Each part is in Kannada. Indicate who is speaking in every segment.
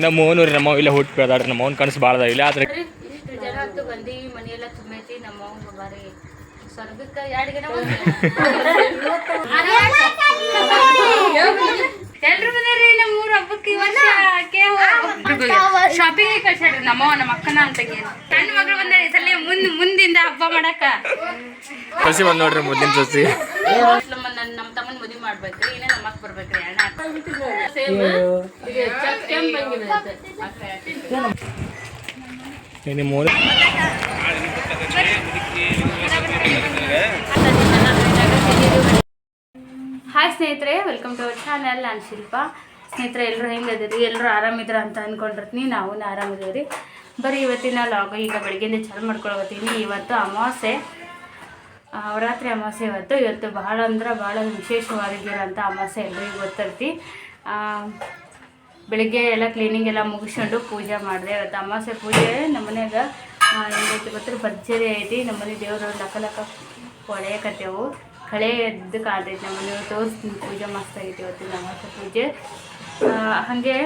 Speaker 1: ನಮ್ಮ ಓನೂರಿ ನಮ್ಮ ಇಲ್ಲ ಹುಟ್ಟು ಬೆಳೆದಾಡ್ರಿ ನಮ್ಮ ಅವ್ನ ಕನಸು ಭಾಳ ಇಲ್ಲ ಆದ್ರೆ
Speaker 2: ಇಷ್ಟು ಜನ ಅಂತೂ ಬಂದು ಮನೆಯೆಲ್ಲ ತುಂಬೈತಿ ನಮ್ಮ ಅವ್ವ ಬಾರಿ ಸ್ವರ್ಗಕ್ಕೆ ಎರಡು ಗಿಡ ಎಲ್ರು ಬಂದಾರಿ ನಮ್ಮ ಊರ ಹಬ್ಬಕ್ಕೆ ಶಾಪಿಂಗ್ ಕಳ್ಸ್ಯಾಡ್ರಿ ನಮ್ಮವ್ವ ನಮ್ಮ ಅಕ್ಕನ ಅಂತ ಸಣ್ಣ ಮಗಳು ಬಂದಾರ ಸಲ ಮುಂದ್ ಮುಂದಿಂದ ಹಬ್ಬ ಮಾಡಕ
Speaker 1: ಸಸಿ ಬಂದ್ ನೋಡ್ರಿ ಮುಂದಿನ ಸಸಿ
Speaker 2: ನಮ್ಮ ನನ್ನ ನಮ್ಮ ತಮ್ಮನ ಮದುವೆ ಮಾಡ್ಬೇಕ್ರಿ ಇನ್ನೇ ನಮ್ಮ ಅಕ್ಕ ಬರ್ಬೇಕ್ರಿ ಅಣ್ಣ ಸೇಮ್.
Speaker 1: ನಿಮ್ಮ
Speaker 2: ಹಾಯ್ ಸ್ನೇಹಿತರೆ. ವೆಲ್ಕಮ್ ಟು ಅವರ್ ಚಾನಲ್ ನಾನು ಶಿಲ್ಪ. ಸ್ನೇಹಿತರೆ ಎಲ್ಲರೂ ಅದೀರಿ ಎಲ್ಲರೂ ಆರಾಮಿದ್ರ ಅಂತ ಅಂದ್ಕೊಂಡಿರ್ತೀನಿ ನಾವು ಆರಾಮಿದ್ದೀವಿ ಬರೀ ಇವತ್ತಿನ ಲಾಗ್ ಈಗ ಬೆಳಗ್ಗೆಯಿಂದ ಚಾಲು ಮಾಡ್ಕೊಳತ್ತೀನಿ ಇವತ್ತು ಅಮಾವಾಸ್ಯೆ ಅವರಾತ್ರಿ ಅಮಾವಾಸೆ ಅಮಾವಾಸ್ಯೆ ಇವತ್ತು. ಇವತ್ತು ಭಾಳ ಅಂದ್ರೆ ಭಾಳ ವಿಶೇಷವಾಗಿರೋಂಥ ಅಮಾವಾಸ್ಯೆ ಎಲ್ಲರಿಗೂ ಗೊತ್ತೈತಿ. ಆ, ಬೆಳಿಗ್ಗೆ ಎಲ್ಲ ಕ್ಲೀನಿಂಗ್ ಎಲ್ಲ ಮುಗಿಸ್ಕೊಂಡು ಪೂಜೆ ಮಾಡಿದೆ. ಇವತ್ತು ಅಮಾವಾಸ್ಯೆ ಪೂಜೆ. ನಮ್ಮ ಮನ್ಯಾಗ ಗೊತ್ತಿರೋ? ಭರ್ಜರಿ ಐತಿ. ನಮ್ಮನೆ ದೇವರು ಲಕ ಲಕ ಹೊಳೆಯಕತ್ತೇವು ಕಳೆ ಎದ್ದು ನಮ್ಮ ಮನೆ ತೋರಿಸ್ತೀನಿ ಪೂಜೆ ಮಸ್ತ್ ಆಗೈತಿ ಇವತ್ತಿನ ಅಮಾವಾಸ್ಯೆ ಪೂಜೆ. ಹಾಗೆ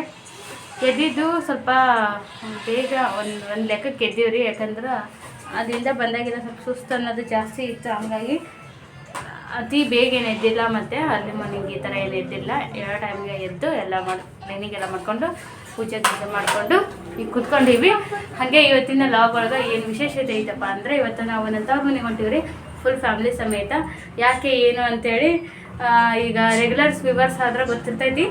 Speaker 2: ಎದ್ದಿದ್ದು ಸ್ವಲ್ಪ ಬೇಗ ಒಂದು ಒಂದು ಲೆಕ್ಕಕ್ಕೆ ರೀ, ಯಾಕಂದ್ರೆ ಅದರಿಂದ ಬಂದಾಗಿಲ್ಲ ಸ್ವಲ್ಪ ಸುಸ್ತು ಅನ್ನೋದು ಜಾಸ್ತಿ ಇತ್ತು. ಹಂಗಾಗಿ ಅತಿ ಬೇಗ ಏನು ಎದ್ದಿಲ್ಲ ಮತ್ತು ಅಲ್ಲಿ ಮನೆಗೆ ಈ ಥರ ಏನು ಎದ್ದಿಲ್ಲ. ಎರಡು ಟೈಮ್ಗೆ ಎದ್ದು ಎಲ್ಲ ಮಾಡಿ ಕ್ಲೀನಿಗೆಲ್ಲ ಮಾಡಿಕೊಂಡು ಪೂಜೆ ಪೂಜೆ ಮಾಡಿಕೊಂಡು ಈಗ ಕುತ್ಕೊಂಡಿವಿ. ಹಾಗೆ ಇವತ್ತಿನ ಲಾಗ್ ಒಳಗೆ ಏನು ವಿಶೇಷತೆ ಐತಪ್ಪ ಅಂದರೆ ಇವತ್ತು ನಾವು ಒಂದಂತ ಮನೆಗೆ ಹೊಂಟಿವ್ರಿ. ಫುಲ್ ಫ್ಯಾಮಿಲಿ ಸಮೇತ. ಯಾಕೆ ಏನು ಅಂತೇಳಿ ಈಗ ರೆಗ್ಯುಲರ್ಸ್ ವಿವರ್ಸ್ ಆದ್ರೆ ಗೊತ್ತಿರ್ತೈತಿ.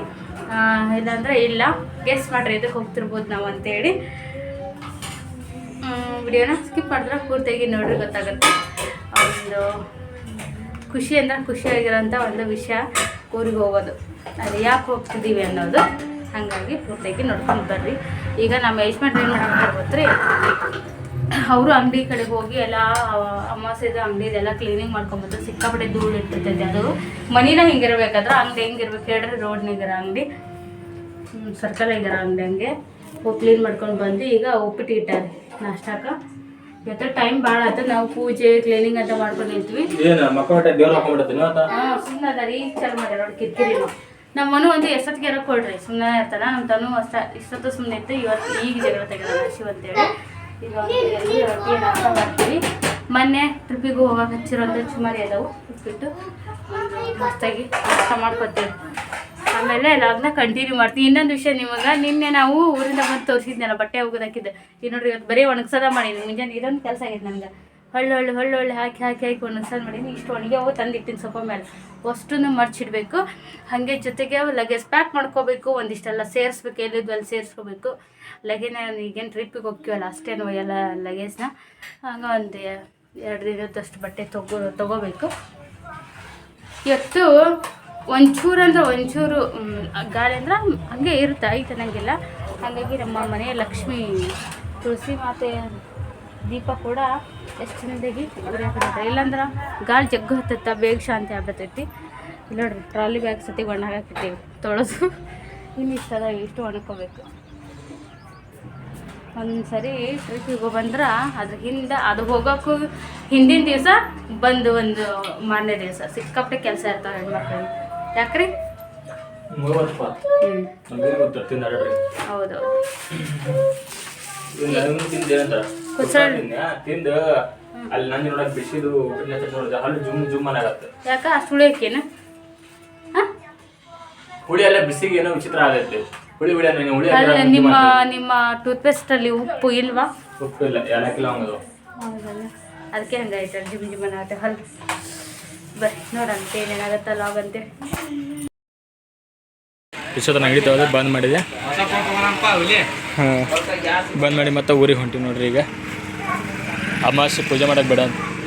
Speaker 2: ಇಲ್ಲಾಂದ್ರೆ ಇಲ್ಲ. ಗೆಸ್ಟ್ ಮಾಡ್ರಿ ಇದಕ್ಕೆ ಹೋಗ್ತಿರ್ಬೋದು ನಾವು ಅಂತೇಳಿ. ವಿಡಿಯೋನ ಸ್ಕಿಪ್ ಮಾಡಿದ್ರೆ ಪೂರ್ತಿಯಾಗಿ ನೋಡ್ರಿ, ಗೊತ್ತಾಗುತ್ತೆ. ಒಂದು ಖುಷಿ ಅಂದ್ರೆ ಖುಷಿಯಾಗಿರೋಂಥ ಒಂದು ವಿಷಯ ಊರಿಗೆ ಹೋಗೋದು. ಅದು ಯಾಕೆ ಹೋಗ್ತಿದ್ದೀವಿ ಅನ್ನೋದು ಹಾಗಾಗಿ ಪೂರ್ತಿಯಾಗಿ ನೋಡ್ಕೊಂಡು ಬರ್ರಿ. ಈಗ ನಮ್ಮ ಯಜಮಾನ್ರು ಏನು ಮಾಡ್ಕೊಂಡು ಗೊತ್ತ್ರಿ? ಅವರು ಅಂಗಡಿ ಕಡೆ ಹೋಗಿ ಎಲ್ಲ ಅಮಾವಾಸ್ಯದ ಅಂಗಡಿದೆಲ್ಲ ಕ್ಲೀನಿಂಗ್ ಮಾಡ್ಕೊಂಬತ್ತು ಸಿಕ್ಕಾಪಟ್ಟೆ ಧೂಳು ಇರ್ತೈತೆ ಅದು. ಮನಿನ ಹಿಂಗಿರ್ಬೇಕಾದ್ರೆ ಅಂಗಡಿ ಹೆಂಗಿರ್ಬೇಕು ಹೇಳ್ರಿ ರೋಡ್ನಾಗಿರೋ ಅಂಗಡಿ. ಸರ್ಕಲ್ ಆಗಿರೋ ಅಂಗಡಿ ಹಂಗೆ. ಹೋಗಿ ಕ್ಲೀನ್ ಮಾಡ್ಕೊಂಡು ಬಂದು ಈಗ ಉಪ್ಪಿಟ್ಟು ಇಟ್ಟಾರೆ ನಾಷ್ಟಾಕ ಇವತ್ತು ಟೈಮ್ ಭಾಳ ಆಯ್ತು ನಾವು ಪೂಜೆ ಕ್ಲೀನಿಂಗ್ ಅಂತ
Speaker 1: ಹಾಕೊಂಡ್ಬಿಡ್ತೀನಿ
Speaker 2: ಹಾಂ ಸುಮ್ಮನೆ ಅದ ರೀ ಚಾಲು ಮಾಡ್ಯಾರ ನೋಡಿ ಕಿರಿಕಿರಿ ನಮ್ಮ ಮನು ಒಂದು ಎಷ್ಟೊತ್ತಿಗೆ ಕೊಡ್ರಿ ಸುಮ್ಮನೆ ಇರ್ತಾರ ನಮ್ಮ ತನು ಅಷ್ಟ ಇಷ್ಟೊತ್ತು ಸುಮ್ಮನೆ ಇತ್ತು ಇವತ್ತು ಈಗ ಜಗಳ ತೆಗೆದ ಶಿವ ಅಂತೇಳಿ. ಮಾಡ್ತೀವಿ ಮೊನ್ನೆ ಟ್ರಿಪ್ಪಿಗೂ ಹೋಗಕ್ಕೆ ಹಚ್ಚಿರೋದು ಸುಮಾರು ಎಲ್ಲವು ಉಪ್ಪಿಟ್ಟು ಮಸ್ತಾಗಿ ನಾಷ್ಟ ಮಾಡ್ಕೊತೀವಿ. ಆಮೇಲೆ ಲಾಗ್ನ ಕಂಟಿನ್ಯೂ ಮಾಡ್ತೀವಿ. ಇನ್ನೊಂದು ವಿಷಯ ನಿಮಗೆ, ನಿನ್ನೆ ನಾವು ಊರಿಂದ ಬಂದು ತೋರಿಸಿದ್ನಲ್ಲ, ಬಟ್ಟೆ ಹೋಗೋದಾಕಿದ್ದೆ ಈಗ ನೋಡ್ರಿ ಇವತ್ತು ಬರೀ ಒಣಗ್ಸದ ಮಾಡಿದ್ವಿ ಮುಂಜಾನೆ ಇದೊಂದು ಕೆಲಸ ಆಗಿದೆ ನನಗೆ. ಹಳ್ಳು ಹಳ್ಳು ಹಳ್ಳು ಹಳ್ಳು ಹಾಕಿ ಹಾಕಿ ಹಾಕಿ ಒಣಗ್ಸೋದು ಮಾಡೀನಿ ಇಷ್ಟು ಒಣಗಿ ಅವು ತಂದಿಟ್ಟಿನಿ ಸೊಪ್ಪ ಮೇಲೆ. ಅಷ್ಟನ್ನು ಮರ್ಚಿಡಬೇಕು. ಹಾಗೆ ಜೊತೆಗೆ ಲಗೇಜ್ ಪ್ಯಾಕ್ ಮಾಡ್ಕೋಬೇಕು. ಒಂದಿಷ್ಟೆಲ್ಲ ಸೇರಿಸ್ಬೇಕು. ಎಲ್ಲಿದ್ದು ಅಲ್ಲಿ ಸೇರಿಸ್ಕೋಬೇಕು. ಲಗೇನ ಈಗೇನು ಟ್ರಿಪ್ಪಿಗೆ ಹೋಗ್ತೀವಲ್ಲ, ಅಷ್ಟೇನು ಎಲ್ಲ ಲಗೇಜ್ನ ಹಂಗೆ ಒಂದು ಎರಡು ದಿನದಷ್ಟು ಬಟ್ಟೆ ತಗೋ, ತೊಗೋಬೇಕು. ಇವತ್ತು ಒಂಚೂರು ಅಂದ್ರೆ ಒಂಚೂರು ಗಾಳಿ ಅಂದ್ರೆ ಹಂಗೆ ಇರುತ್ತೆ ಐತೆ ನನಗೆಲ್ಲ ಹಾಗಾಗಿ ನಮ್ಮ ಮನೆಯ ಲಕ್ಷ್ಮಿ ತುಳಸಿ ಮಾತೆ ದೀಪ ಕೂಡ ಎಷ್ಟು ಚೆನ್ನಾಗಿ ಇಲ್ಲಾಂದ್ರೆ ಗಾಳಿ ಜಗ್ಗು ಹತ್ತತ್ತ, ಬೇಗ ಶಾಂತಿ ಆಗ್ಬಿಡ್ತೈತಿ. ಇಲ್ಲ ನೋಡ್ರಿ ಟ್ರಾಲಿ ಬ್ಯಾಗ್ ಸತಿ ಒಣಗಾಕಿರ್ತೀವಿ ತೊಳೆದು. ಇನ್ನು ಇಷ್ಟ ಅದ ಇಷ್ಟು ಒಣಕೋಬೇಕು. ಒಂದು ಸರಿ ಟ್ರಿಪ್ಪಿಗೆ ಬಂದ್ರೆ ಅದ್ರ ಹಿಂದೆ ಅದು ಹೋಗೋಕ್ಕೂ ಹಿಂದಿನ ದಿವಸ ಬಂದು ಒಂದು ಮಾರನೇ ದಿವಸ. ಸಿಕ್ಕಾಪಟ್ಟೆ ಕೆಲಸ ಇರ್ತಾವೆ ಹೆಣ್ಮಕ್ಳಿಗೆ ಯಾಕ್ರಿ? ಹ್ಞೂ ಹೌದು ಕುಸಳ್
Speaker 1: ತಿಂದು ಅಲ್ಲಿ ನನ್ನ ನೋಡಕ್ ಬಿಸಿದು ನೋಡಿದೆ. ಹಲ್ಲು ಜುಮ್ ಜುಮ್ ಆಗತ್ತೆ.
Speaker 2: ಯಾಕ? ಅಷ್ಟು ಉಳಿಯೋಕೇನು ಹಾಂ?
Speaker 1: ಹುಳಿ ಎಲ್ಲ ಬಿಸಿಗೆ ಏನೋ ವಿಚಿತ್ರ ಆಗತ್ತೆ. ಹುಳಿ ಹುಳಿ ಅನ್ನೋ ಹುಳಿ
Speaker 2: ಅಲ್ಲ ನಿಮ್ಮ ನಿಮ್ಮ ಪೇಸ್ಟ್ ಟೂತ್ಪೇಸ್ಟಲ್ಲಿ ಉಪ್ಪು ಇಲ್ವಾ?
Speaker 1: ಉಪ್ಪು ಇಲ್ಲ ಏಲಕ್ಕಿಲ್ಲ ಹಂಗದು
Speaker 2: ಹೌದಲ್ಲ. ಅದಕ್ಕೆ ಹಂಗಾಯ್ತು ಜಿಮ್ ಜಿಮ್ ಅನ್ನತ್ತೆ ಹಲ್. ಬರ್ರಿ ನೋಡಂತೆ ಏನೇನಾಗತ್ತೆ ಲಾಗ್ ಅಂತೆ.
Speaker 1: ಇಷ್ಟೊತ್ತು ಅಂಗಡಿ ತಗೋದು ಬಂದ್ ಮಾಡಿದೆ. ಹಾಂ ಬಂದ್ ಮಾಡಿ ಮತ್ತೆ ಊರಿಗೆ ಹೊಂಟಿವಿ ನೋಡ್ರಿ ಈಗ. ಅಮಾವಾಸ್ಯೆ ಪೂಜೆ ಮಾಡಕ್ಕೆ ಬಿಡ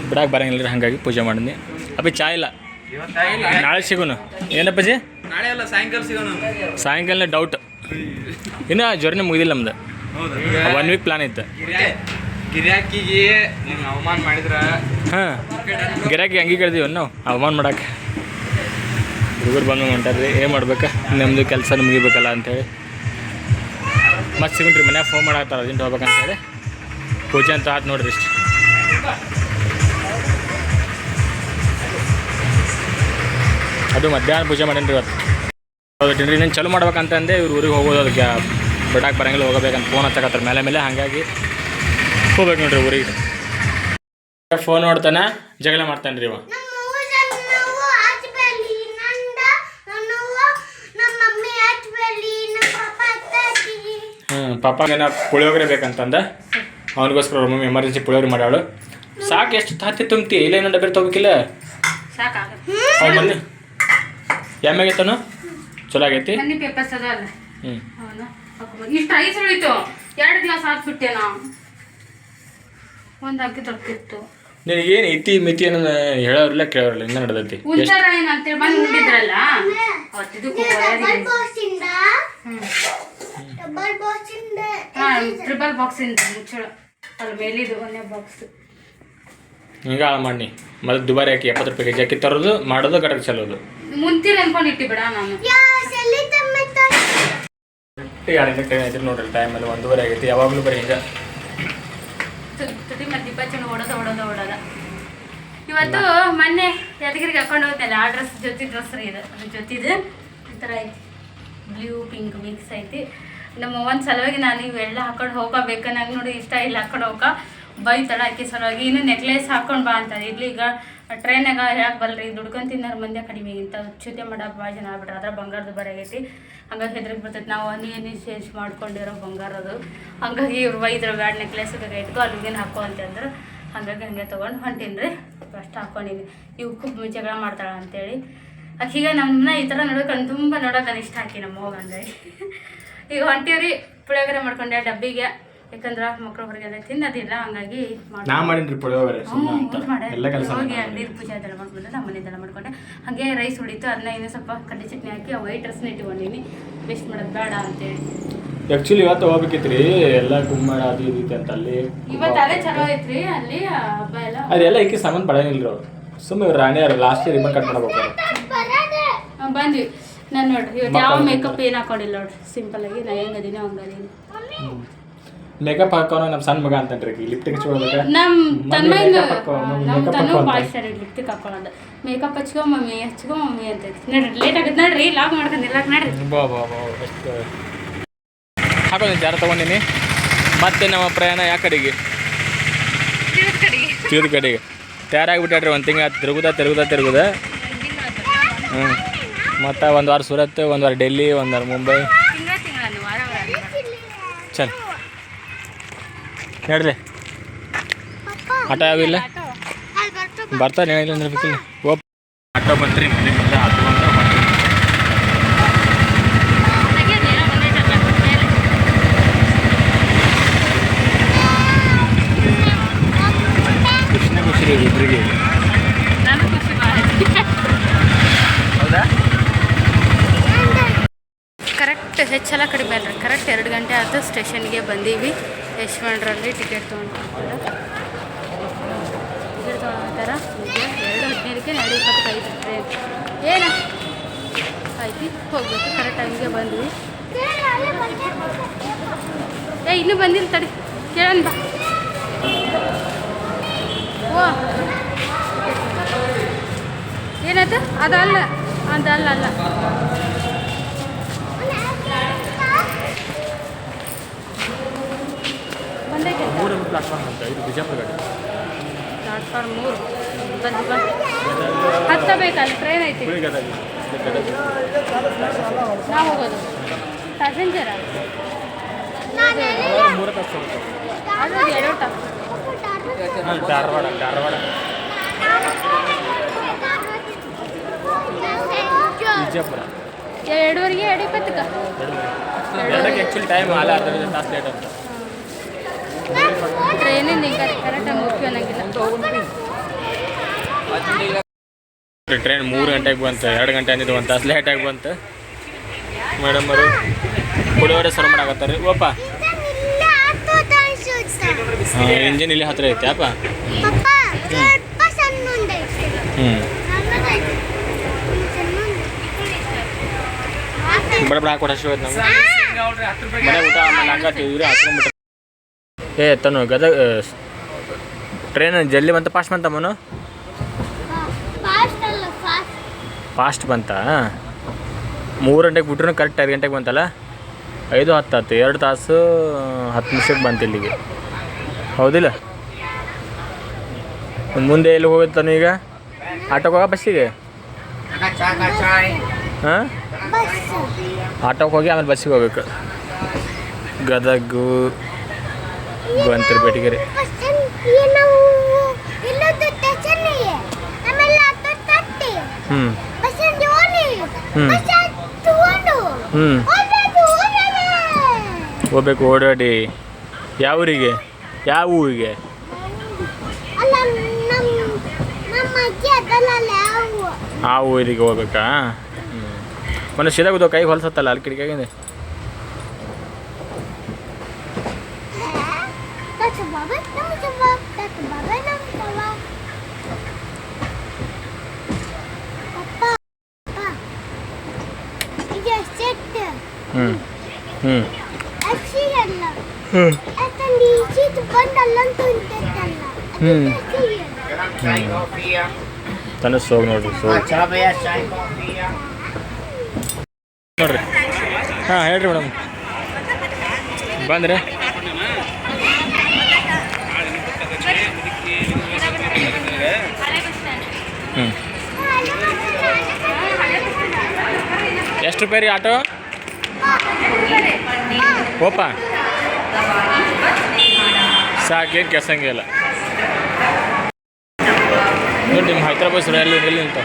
Speaker 1: ಬಿಡಕ್ಕೆ ಬರಂಗಿಲ್ಲ ರೀ ಹಾಗಾಗಿ ಪೂಜೆ ಮಾಡಿದ್ನಿ. ಅಪ್ಪ ಚಾ ಇಲ್ಲ? ನಾಳೆ ಸಿಗೋನು? ಏನಪ್ಪಾಜಿ
Speaker 3: ನಾಳೆ ಅಲ್ಲ ಸಾಯಂಕಾಲ ಸಿಗೋಣ
Speaker 1: ಸಾಯಂಕಾಲ ಡೌಟ್ ಇನ್ನೂ ಜರ್ನಿ ಮುಗಿದಿಲ್ಲ ನಮ್ದು. ಒನ್ ವೀಕ್ ಪ್ಲಾನ್ ಇತ್ತು.
Speaker 3: ಗಿರಾಕಿಗೆ ಅವಮಾನ ಮಾಡಿದ್ರ?
Speaker 1: ಹಾಂ. ಗಿರಾಕಿ ಹಂಗೆ ಕೇಳ್ತೀವಿ ನಾವು ಅವಮಾನ ಮಾಡಕ್ಕೆ ಹುಡುಗರು ಬಂದು ಹೊಂಟಾರ್ರಿ ಏನು ಮಾಡ್ಬೇಕು? ನಮ್ಮದು ಕೆಲಸ ಮುಗಿಬೇಕಲ್ಲ ಅಂತೇಳಿ. ಮತ್ತೆ ಸಿಗುಣ್ರಿ ಮನ್ಯಾಗ ಫೋನ್ ಮಾಡಾಕ್ತಾರೆ ಅರ್ಜೆಂಟ್ ಹೋಗ್ಬೇಕಂತೇಳಿ. ಪೂಜೆ ಅಂತ ಆಯ್ತು ನೋಡ್ರಿ ಇಷ್ಟು. ಅದು ಮಧ್ಯಾಹ್ನ ಪೂಜೆ ಮಾಡೇನ್ರಿ ಇವತ್ತು. ಹೌದು ರೀ ನಾನು ಚಲೋ ಮಾಡ್ಬೇಕಂತಂದೆ ಇವ್ರು ಊರಿಗೆ ಹೋಗೋದು ಅದಕ್ಕೆ ಬಿಡಕ್ಕೆ ಬರಂಗಿಲ್ಲ ಹೋಗಬೇಕಂತ ಫೋನ್ ಹಚ್ಚಕತ್ತಾರ ಮೇಲೆ ಮೇಲೆ ಹಾಗಾಗಿ ಹೋಗ್ಬೇಕು ನೋಡ್ರಿ ಊರಿಗೆ. ಫೋನ್ ನೋಡ್ತಾನೆ ಜಗಳ ಮಾಡ್ತಾನೆ ರೀ ಇವ.
Speaker 4: ಪಾಪ ಏನ ಪುಳಿಯೋಗ್ರೆ
Speaker 1: ಹ್ಞೂ ಬೇಕಂತಂದ. ಅವನಿಗೋಸ್ಕರ ಅವ್ರ ಮಮ್ಮಿ ಎಮರ್ಜೆನ್ಸಿ ಪುಳಿಯೋಗರೆ ಮಾಡ್ಯಾಳು. ಸಾಕು ಎಷ್ಟು ತಾತಿ ತುಂಬ್ತಿ ಇಲ್ಲೇನೋ ಡಬ್ಬಿ ತೊಗೋಬೇಕಿಲ್ಲ?
Speaker 2: ಸಾಕಾಗತ್ತೆ.
Speaker 1: ಅವ್ನ ಎಮ್ಮೆಗೆ ಎಮ್ಮೆಗೈತನು ಚಲೋ ಆಗೈತಿ
Speaker 2: ಮನಿ ಪೇಪರ್ಸ್ ಅದ ಅಲ್ಲ.
Speaker 1: ಹ್ಞೂ.
Speaker 2: ಇಷ್ಟು ಐಸ್ ಉಳಿತು. ಎರಡು ಗ್ಲಾಸ್ ಹಾಕ್ಬಿಟ್ಟೆ ನಾವು ಒಂದು ಅಕ್ಕಿ ತಪ್ಪಿತ್ತು
Speaker 1: ನಿನಗೇನು ಇತಿ ಮಿತಿ ಅನ್ನೋದು ಹೇಳೋರಿಲ್ಲ ಕೇಳೋರಿಲ್ಲ ಇನ್ನ ನಡೆದೈತಿ.
Speaker 2: ಉಂಟಾರ ಏನಂತೇಳಿ ಬಂದು
Speaker 4: ನೋಡಿದ್ರಲ್ಲ ಬಾಕ್ಸ್ ಇಂದ
Speaker 2: ಹ್ಞೂ
Speaker 4: ಬಾಕ್ಸ್ ಇಂದ
Speaker 2: ಹಾಂ ಟ್ರಿಬಲ್ ಬಾಕ್ಸ್ ಇಂದ ಮುಚ್ಚಳ. ಅಲ್ಲಿ ಮೇಲಿದು ಒಂದೇ ಬಾಕ್ಸ್
Speaker 1: ಹಿಂಗೆ ಹಾಳು ಮಾಡಿ. ಮತ್ತೆ ದುಬಾರಿ ಹಾಕಿ ಎಪ್ಪತ್ತು ರೂಪಾಯಿ ಕೆಜಿ ಹಾಕಿ ತರೋದು ಮಾಡೋದು ಗಡಕ್ ಚಲೋದು
Speaker 2: ಮುಂತಿರ ಅನ್ಕೊಂಡು ಇಟ್ಟಿ ಬಿಡ ನಾನು
Speaker 1: ಗಂಟೆ ಟೈಮ್ ಐತ್ರಿ ನೋಡ್ರಿ ಟೈಮಲ್ಲಿ ಒಂದೂವರೆ ಆಗೈತಿ ಯಾವಾಗಲೂ ಬರೀ ಹಿಂಗೆ.
Speaker 2: ತುಟಿ ಮತ್ತೆ ದೀಪಾಚನ ಓಡೋದ ಓಡೋದ ಓಡೋದ. ಇವತ್ತು ಮೊನ್ನೆ ಯಾದಗಿರಿಗೆ ಹಾಕೊಂಡು ಹೋಗ್ತಲ್ಲ ಆ ಡ್ರೆಸ್ ಜೊತೆ ಡ್ರೆಸ್ ರೀ ಇದು. ಅದ್ರ ಜೊತೆದು ಈ ಥರ ಐತಿ. ಬ್ಲೂ ಪಿಂಕ್ ಮಿಕ್ಸ್ ಐತಿ. ನಮ್ಮ ಒಂದು ಸಲುವಾಗಿ ನಾನು ಇವೆಲ್ಲ ಹಾಕೊಂಡು ಹೋಗಬೇಕು. ನಂಗೆ ನೋಡಿ ಇಷ್ಟ ಇಲ್ಲ ಹಾಕೊಂಡು ಹೋಗ ಬೈತಳ ಆಕೆ ಸಲುವಾಗಿ. ಇನ್ನು ನೆಕ್ಲೆಸ್ ಹಾಕೊಂಡು ಬಾ ಅಂತಾರೆ ಇಲ್ಲಿ ಈಗ ಟ್ರೈನಾಗ ಹೇಳಕ್ಕೆ ಬಲ್ರಿ ದುಡ್ಕೊಂಡು ತಿನ್ನೋರು ಮಂದಿ ಕಡಿಮೆ. ಇಂಥ ಚ್ಯುತಿ ಮಾಡೋಕೆ ಭಾಳ ಜನ ಆಗ್ಬಿಟ್ರೆ ಅದ್ರ ಬಂಗಾರದ ಬರಾಗೈತಿ ಹಂಗಾಗಿ ಹೆದ್ರಿಗೆ ಬರ್ತೈತೆ ನಾವು ಅನಿ ಅನಿ ಚೇಂಜ್ ಮಾಡ್ಕೊಂಡಿರೋ ಬಂಗಾರದು ಹಂಗಾಗಿ ಇವ್ರು ಬೈದ್ರು ಬ್ಯಾಡ್ ನೆಕ್ಲೆಸ್ ಇಟ್ಕೊ ಅಲ್ಲಿಗೇನು ಹಾಕೋ ಅಂತಂದ್ರೆ ಹಂಗಾಗಿ ಹಂಗೆ ತೊಗೊಂಡು ಹೊಂಟೀನಿ ರೀ ಫಸ್ಟ್ ಹಾಕೊಂಡಿನಿ ಇವಕ್ಕೂ ಜಗಳ ಮಾಡ್ತಾಳೆ ಅಂತೇಳಿ. ಆಕೀಗ ನಮ್ಮನ್ನ ಈ ಥರ ನೋಡೋಕೆ ತುಂಬ ನೋಡೋಕೆ ಇಷ್ಟ ಹಾಕಿ ನಮ್ಮ ಹೋಗಿ ಹಂಗಾಗಿ ಈಗ ಹೊಂಟೀವ್ರಿ. ಪುಳಿಯೋಗರೆ ಮಾಡ್ಕೊಂಡೆ, ಡಬ್ಬಿಗೆ. ಯಾಕಂದ್ರೆ ಮಕ್ಕಳು ಹೊರಗೆಲ್ಲ ತಿನ್ನೋದಿಲ್ಲ ಹಂಗಾಗಿ
Speaker 1: ನಾ ಮಾಡಿನ್ರಿ ಪುಳಿಯೋಗರೆ ಎಲ್ಲ ಕೆಲಸ
Speaker 2: ಹೋಗಿ ನೀರು ಪೂಜೆ ಅದೆಲ್ಲ ಮಾಡ್ಕೊಂಡು ನಮ್ಮ ಮನೆದೆಲ್ಲ ಮಾಡ್ಕೊಂಡೆ. ಹಾಗೆ ರೈಸ್ ಉಳಿತು ಅದನ್ನ ಇನ್ನೂ ಸ್ವಲ್ಪ ಕಡ್ಲೆ ಚಟ್ನಿ ಹಾಕಿ ಆ ವೈಟ್ ರಸ್ನ ಇಟ್ಕೊಂಡಿನಿ. ವೇಸ್ಟ್ ಮಾಡೋದು ಬೇಡ ಅಂತೇಳಿ
Speaker 1: ಆ್ಯಕ್ಚುಲಿ ಇವತ್ತು ಹೋಗ್ಬೇಕಿತ್ತು ರೀ. ಎಲ್ಲ ಕುಂಬಳ ಅದು ಇದು ಇತ್ತು ಅಂತ ಅಲ್ಲಿ.
Speaker 2: ಇವತ್ತು ಅದೇ ಚಲೋ ಐತ್ರಿ ಅಲ್ಲಿ ಹಬ್ಬ ಎಲ್ಲ.
Speaker 1: ಅದೆಲ್ಲ ಈಕೆ ಸಂಬಂಧ ಪಡೆಯಂಗಿಲ್ಲ ಅವ್ರು. ಸುಮ್ಮನೆ ಇವ್ರು ರಾಣಿ ಅವ್ರು ಲಾಸ್ಟ್ ಇಯರ್ ರಿಬನ್ ಕಟ್
Speaker 2: ಆ, ಬಂದ್ವಿ. ನಾನು ನೋಡ್ರಿ ಇವತ್ತು ಯಾವ ಮೇಕಪ್ ಏನು ಹಾಕೊಂಡಿಲ್ಲ ನೋಡ್ರಿ. ಸಿಂಪಲ್ ಆಗಿ ನಾ ಹೆಂಗದೀನಿ ಹಂಗದೀನಿ
Speaker 1: ಮೇಕಪ್ ಹಾಕೋನು ನಮ್ಮ ಸಣ್ಣ ಮಗ ಅಂತನ್ರಿ ಲಿಪ್ಟಿಕ್ ಹಚ್ಕೊಳ್ಬೇಕು ಮಮ್ಮಿ
Speaker 2: ತನ್ಮಂಗ
Speaker 1: makeup ಹಾಕೋ, ಮಮ್ಮಿ
Speaker 2: ನಮ್ಮ
Speaker 1: makeup
Speaker 2: ತನ್ನ
Speaker 1: ಹಾಕೋ ಅಂತ.
Speaker 2: ಇಷ್ಟ ಲಿಪ್ಟಿಕ್ ಹಾಕೊಳ್ಳೋದು. ಮೇಕಪ್ ಹಚ್ಕೊ ಮಮ್ಮಿ ಹಚ್ಕೊ ಮಮ್ಮಿ ಅಂತ ನೋಡ್ರಿ ಲೇಟ್ ಆಗುತ್ತೆ ನೋಡ್ರಿ ಲಾಗ್ ಮಾಡ್ಕೊಂಡಿಲ್ಲ ನೋಡ್ರಿ.
Speaker 1: ಬಾ ಬಾ ಬಾ ಎಷ್ಟು ಹಾಕೋದು ಜಾರ ತೊಗೊಂಡಿನಿ. ಮತ್ತೆ ನಮ್ಮ ಪ್ರಯಾಣ ಯಾವ ಕಡೆಗೆ? ತೀರ್ದ ಕಡೆಗೆ. ತಯಾರಾಗಿಬಿಟ್ಟಾಡ್ರಿ ಒಂದು ತಿಂಗಳು ತಿರುಗುದ ತಿರುಗುದ ತಿರುಗುದ. ಹ್ಞೂ ಮತ್ತು ಒಂದು ವಾರ ಸೂರತ್ ಒಂದು ವಾರ ಡೆಲ್ಲಿ ಒಂದು ವಾರ ಮುಂಬೈ. ಚಲ್. ಹೇಳ್ರಿ. ಆಟೋ ಯಾವಿಲ್ಲ ಬರ್ತಾರೆ ಹೇಳಿಲ್ಲ ಓಪ್ ಆಟೋ ಬಂತ್ರಿ ಇಬ್ಬರಿಗೆ
Speaker 2: ನಾನು ಖುಷಿ ಭಾಳ
Speaker 1: ಹೌದಾ
Speaker 2: ಹೆಚ್ಚೆಲ್ಲ ಕಡಿಮೆ ಅಲ್ರಿ. ಕರೆಕ್ಟ್ ಎರಡು ಗಂಟೆ ಆಯ್ತು ಸ್ಟೇಷನ್ಗೆ ಬಂದೀವಿ. ಯಶ್ವಂಡ್ರಲ್ಲಿ ಟಿಕೆಟ್ ತೊಗೊಂಡು ಟಿಕೆಟ್ ತೊಗೊಂಡಾರ ಎರಡು ಹದಿನೈದಕ್ಕೆ ಎರಡು ಇಪ್ಪತ್ತೈದು. ಟ್ರೈನ್ ಏನು? ಆಯ್ತು, ಹೋಗ್ಬೇಕು. ಕರೆಕ್ಟ್ ಟೈಮ್ಗೆ ಬಂದ್ವಿ. ಏ, ಇನ್ನೂ ಬಂದಿಲ್ಲ ತಡಿ. ಕೇಳೋಣ ಬಾ. ಓ. ಏನಾಯ್ತು? ಅದಲ್ಲ. ಅದಲ್ಲ, ಅಲ್ಲ.
Speaker 1: ಮೂರು ಪ್ಲಾಟ್ಫಾರ್ಮ್ ಅಂತ ಇದು ಬಿಜಾಪುರ ಗಾಡಿ.
Speaker 2: ಪ್ಲಾಟ್ಫಾರ್ಮ್ ಮೂರು. ಬಂದು ಬಂದು ಹತ್ತಬೇಕಲ್ಲ ಟ್ರೈನ್ ಐತಿ. ನಾವು ಹೋಗೋದು. ಪ್ಯಾಸೆಂಜರ
Speaker 1: ಮೂರು ತಾಸು
Speaker 2: ಅದು. ಎರಡು ತಾಸು
Speaker 1: ಧಾರವಾಡ ಧಾರವಾಡ. ಬಿಜಾಪುರ.
Speaker 2: ಎರಡೂವರೆಗೆ ಎರಡು ಇಪ್ಪತ್ತಕ್ಕೆ
Speaker 1: ಎರಡಕ್ಕೆ ಆ್ಯಕ್ಚುಲಿ ಟೈಮ್ ಅಲ್ಲ ಅರ್ಧ ತಾಸು ಲೇಟ್ ಅಂತ ಟ್ರೈನ್ ಮೂರು ಗಂಟೆಗೆ ಬಂತು, ಎರಡು ಗಂಟೆ ಅಂದಿದ್ದು ಒಂದು ತಾಸು ಲೇಟಾಗಿ ಬಂತು. ಮೇಡಮ್ ಅವರು ಪುಳಿಯೋರೆ ಸರ್ವ್ ಮಾಡಾಕತ್ತಾರೆ. ಓಪ ಇಂಜಿನ್ ಇಲ್ಲಿ ಹತ್ತಿರ ಐತೆ, ಅಪ್ಪ? ಹ್ಞೂ ಬಡ ಬಡ ಹಾಕೊಟ್ಟು ಹಸಿ ಹೋಯ್ತು ನಮ್ಗೆ. ಮನೆ ಊಟ ಆಮೇಲೆ ಹಂಗ ರೀ ಹಾಸ್ಕೊಂಡ್ಬಿಟ್ಟು ಏ ತನು ಗದಗ ಟ್ರೈನ್ ಜಲ್ದಿ ಬಂತ ಫಾಸ್ಟ್ ಬಂತ ಮನು?
Speaker 4: ಫಾಸ್ಟ್ ಅಲ್ಲ ಫಾಸ್ಟ್
Speaker 1: ಫಾಸ್ಟ್ ಬಂತ? ಮೂರು ಗಂಟೆಗೆ ಬಿಟ್ರು ಕರೆಕ್ಟ್ ಐದು ಗಂಟೆಗೆ ಬಂತಲ್ಲ? ಐದು ಹತ್ತು ಹತ್ತು ಎರಡು ತಾಸು ಹತ್ತು ನಿಮಿಷಕ್ಕೆ ಬಂತು ಇಲ್ಲಿಗೆ. ಹೌದಿಲ್ಲ? ಮುಂದೆ ಎಲ್ಲಿ ಹೋಗುತ್ತಾನೆ ಈಗ? ಆಟೋಗೆ ಹೋಗ ಬಸ್ಸಿಗೆ? ಹಾಂ? ಆಟೋಗೆ ಹೋಗಿ ಆಮೇಲೆ ಬಸ್ಸಿಗೆ ಹೋಗ್ಬೇಕು. ಗದಗು ಗುವಂತರ ಬೇಟಿಗೆರೆ. ಹ್ಞೂ ಹ್ಞೂ
Speaker 4: ಹೋಗ್ಬೇಕು
Speaker 1: ಓಡಾಡಿ. ಯಾವ ಊರಿಗೆ? ಯಾವ ಊರಿಗೆ? ಆ ಊರಿಗೆ ಹೋಗ್ಬೇಕಾ? ಮೊನ್ನೆ ಸೀದಾಗುದು ಕೈಗೆ ಹೊಲ್ಸತ್ತಲ್ಲ ಅಲ್ಲಿ ಕಿಟಕಿಯಾಗಿದೆ
Speaker 4: That's a baba, that's a baba, that's a baba, that's a baba. Papa, papa. ಇದು ಸೆಟ್
Speaker 1: ಹ್ಞೂ ಹ್ಞೂ
Speaker 4: ಅಕ್ಷಿಯಲ್ಲ
Speaker 1: ಹ್ಞೂ
Speaker 4: ಯಾಕಂದ್ರೆ ಈ ಸೀಟ್ ಬಂದಲ್ಲ ಅಂತ
Speaker 1: ತನ್ನ ಸೋಗ್ ನೋಡ್ರಿ ಸೋಗ್ ನೋಡ್ರಿ ಹಾಂ, ಹೇಳ್ರಿ ಮೇಡಮ್. ಬಂದ್ರೆ? ಹ್ಞೂ ಎಷ್ಟು ರೂಪಾಯಿ ರೀ ಆಟೋ? ಓಪ. ಸಾಕೇನು ಕೆಸಂಗೆ ಇಲ್ಲ. ನೋಡಿ ನಿಮ್ಮ ಹೈದ್ರಾಬಾದ್ ರೈಲ್ವೆ ಎಲ್ಲಿ ನಿಂತ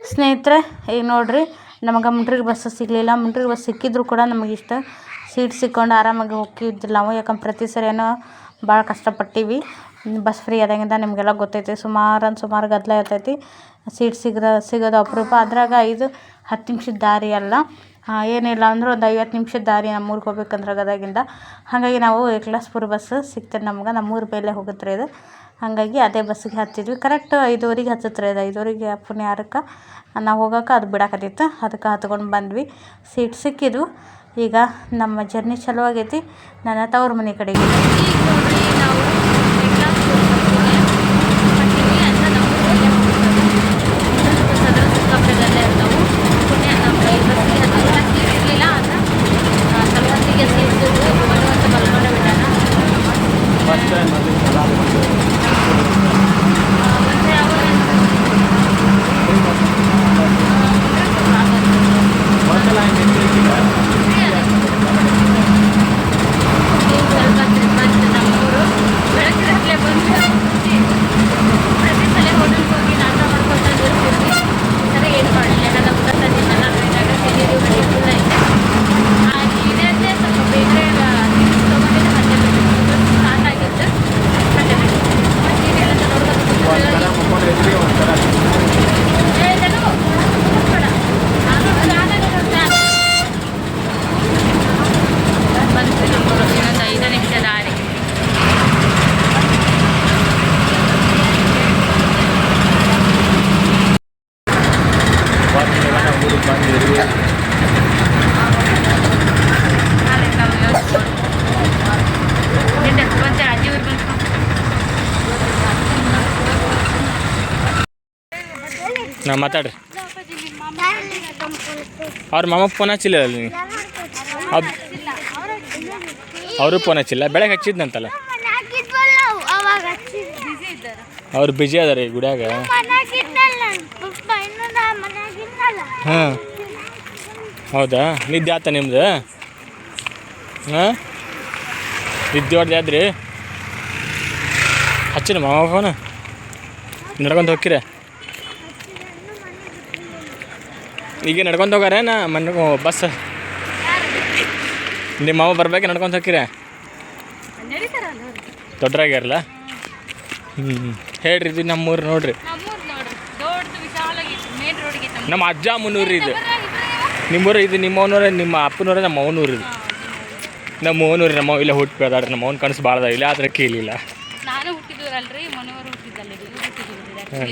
Speaker 2: ಸ್ನೇಹಿತರೆ ಈಗ ನೋಡ್ರಿ, ನಮಗೆ ಮುಂಟ್ರಿಗೆ ಬಸ್ ಸಿಗಲಿಲ್ಲ. ಮುಂಟ್ರಿಗೆ ಬಸ್ ಸಿಕ್ಕಿದ್ರು ಕೂಡ ನಮಗೆ ಇಷ್ಟ. ಸೀಟ್ ಸಿಕ್ಕೊಂಡು ಆರಾಮಾಗಿ ಹೋಗಿದ್ದಿಲ್ಲ ನಾವು, ಯಾಕಂದ್ರೆ ಪ್ರತಿ ಸರಿ ಏನೋ ಭಾಳ ಕಷ್ಟಪಟ್ಟೀವಿ. ಬಸ್ ಫ್ರೀ ಆದಂಗಿಂದ ನಿಮಗೆಲ್ಲ ಗೊತ್ತೈತಿ. ಸುಮಾರು ಸುಮಾರು ಗದ್ದಲ ಇರ್ತೈತಿ. ಸೀಟ್ ಸಿಗದ ಸಿಗೋದು ಅಪರೂಪ ಅದ್ರಾಗ ಐದು, ಹತ್ತು ನಿಮಿಷದ ದಾರಿ ಅಲ್ಲ. ಏನಿಲ್ಲ ಅಂದ್ರೆ ಒಂದು ಐವತ್ತು ನಿಮಿಷದ ದಾರಿ ನಮ್ಮೂರಿಗೆ ಹೋಗ್ಬೇಕಂದ್ರೆ ಗದಗಿಂದ. ಹಾಗಾಗಿ ನಾವು ಏಕ್ಲಾಸ್ಪುರ ಬಸ್ ಸಿಕ್ತದೆ ನಮ್ಗೆ. ನಮ್ಮೂರ ಮೇಲೆ ಹೋಗುತ್ತೆ ಇದು. ಹಾಗಾಗಿ ಅದೇ ಬಸ್ಸಿಗೆ ಹತ್ತಿದ್ವಿ. ಕರೆಕ್ಟ್ ಐದುವರೆಗೆ ಹತ್ತತ್ರ ಇದು. ಐದುವರೆಗೆ ಪುಣ್ಯಾರಕ್ಕೆ ನಾವು ಹೋಗೋಕೆ ಅದು ಬಿಡಾಕತ್ತಿತ್ತು. ಅದಕ್ಕೆ ಹತ್ಕೊಂಡು ಬಂದ್ವಿ. ಸೀಟ್ ಸಿಕ್ಕಿದ್ವು ಈಗ ನಮ್ಮ ಜರ್ನಿ ಚಲೋ ಆಗೈತಿ. ನನ್ನ ತವ್ರ ಮನೆ ಕಡೆಗೆ.
Speaker 1: ಮಾತಾಡ್ರಿ. ಅವ್ರ ಮಾಮ ಫೋನ್ ಹಚ್ಚಿಲ್ಲ ನೀವು ಅವರು ಫೋನ್ ಹಚ್ಚಿಲ್ಲ? ಬೆಳಗ್ಗೆ ಹಚ್ಚಿದ್ನಂತಲ್ಲ? ಅವ್ರು ಬಿಜಿ ಅದಾರ ಈ ಗುಡಿಯಾಗ? ಹಾಂ. ಹೌದಾ? ನಿದ್ದೆ ಆತ ನಿಮ್ದು? ಹಾಂ? ನಿದ್ದೆ ಹೊಡ್ದಾದ್ರಿ ಹಚ್ಚಿನ ಮಾಮ ಫೋನ್ ನಡ್ಕೊಂಡು ಹೋಗ್ತೀರ? ಈಗ ನಡ್ಕೊಂತ ಹೋಗಾರೆ ನಾ ಮನೆ ಬಸ್. ನಿಮ್ಮ ಮಾವ ಬರ್ಬೇಕು ನಡ್ಕೊಂತ ಹೋಗ್ತೀರ? ದೊಡ್ಡರಾಗ್ಯಾರಲ್ಲ ಹ್ಞೂ ಹೇಳ್ರಿ ಇದು ನಮ್ಮೂರು ನೋಡ್ರಿ. ನಮ್ಮ ಅಜ್ಜ ಮುನ್ನೂರು ಇದು. ನಿಮ್ಮೂರು ಇದು ನಿಮ್ಮ ಅವನೂರ ನಿಮ್ಮ ಅಪ್ಪನೂರ ನಮ್ಮ ಅವನೂರು ಇದು. ನಮ್ಮ ಅವನೂರು ನಮ್ಮ ಇಲ್ಲ ಹುಟ್ಟು ಬೆಳೆದಾಡ್ರಿ ನಮ್ಮ ಅವ್ನ ಕನಸು ಭಾಳ ಇಲ್ಲ ಆದ್ರೆ ಕೇಳಿಲ್ಲ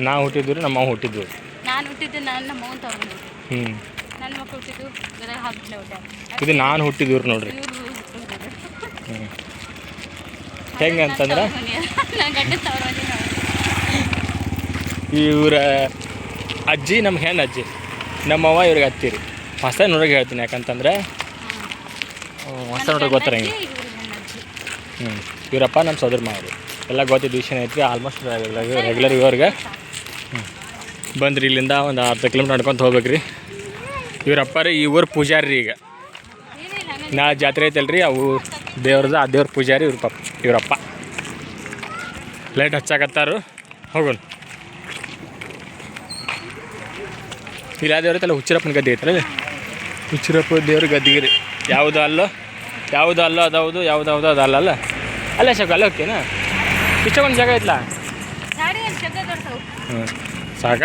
Speaker 1: ನಾವು ಹುಟ್ಟಿದ್ರು ನಮ್ಮ ಹುಟ್ಟಿದ್ದು ಹುಟ್ಟಿದ್ವು.
Speaker 2: ನಾನು ಹುಟ್ಟಿದ್ದು ನಾನು ನಮ್ಮ ನನ್ನ ಮಕ್ಕಳು ಹುಟ್ಟಿದ್ದು ಗದಗ ಹಾಕ್ಬಿಟ್ಟೆ ಹುಟ್ಟಾರ
Speaker 1: ಇದು ನಾನು ಹುಟ್ಟಿದೂರು ನೋಡ್ರಿ.
Speaker 2: ಹೆಂಗ
Speaker 1: ಹ್ಞೂ ಹೆಂಗೆ ಅಂತಂದ್ರೆ?
Speaker 2: ಇವರ
Speaker 1: ಇವ್ರ ಅಜ್ಜಿ ನಮ್ಮ ಹೆಣ್ಣು ಅಜ್ಜಿ. ನಮ್ಮವ್ವ ಇವ್ರಿಗೆ ಹತ್ತಿರಿ ಹೊಸ ನೋಡೋಕೆ ಹೇಳ್ತೀನಿ ಯಾಕಂತಂದ್ರೆ. ಹೊಸ ನೋಡೋಕೆ ಗೊತ್ತಾರಂಗೆ. ಹ್ಞೂ ಇವರಪ್ಪ ನಮ್ಮ ಸೋದರ ಮಾವರು. ಎಲ್ಲ ಗೊತ್ತಿದ್ದ ವಿಷಯ ಐತಿ ಆಲ್ಮೋಸ್ಟ್ ರೆಗ್ಯುಲರ್ ಇವ್ರಿಗೆ. ಬಂದ್ರಿ ಇಲ್ಲಿಂದ ಒಂದು ಅರ್ಧ ಕಿಲೋಮೀಟ್ರ್ ನಡ್ಕೊಂತ ಹೋಗ್ಬೇಕ್ರಿ. ಇವರಪ್ಪ ರೀ ಈ ಊರು ಪೂಜಾರಿ ರೀ ಈಗ. ನಾಳೆ ಜಾತ್ರೆ ಐತಲ್ರಿ ಅವು ದೇವ್ರದ ಆ ದೇವ್ರ ಪೂಜಾರಿ ಇವ್ರ ಪಪ್ಪ ಇವರಪ್ಪ. ಲೈಟ್ ಹಚ್ಚಾಕತ್ತಾರು. ಹೋಗೋಣ. ಇಲ್ಲ ದೇವ್ರ ತಲೆ ಹುಚ್ಚಿರಪ್ಪನ ಗದ್ದೆ ಐತಲ್ಲ ಹುಚ್ಚಿರಪ್ಪ ದೇವ್ರ ಗದ್ದಿಗೆ ರೀ. ಯಾವುದು ಅಲ್ಲೋ? ಯಾವುದು ಅಲ್ಲೋ ಅದಾವುದು ಯಾವ್ದು ಯಾವುದು ಅದು ಅಲ್ಲ ಅಲ್ಲ? ಅಲ್ಲ ಶಕ ಅಲ್ಲ ಓಕೆನಾ ಇಷ್ಟೊಂದು ಜಾಗ ಐತ್ಲಾ? ಹ್ಞೂ ಸಾಕ?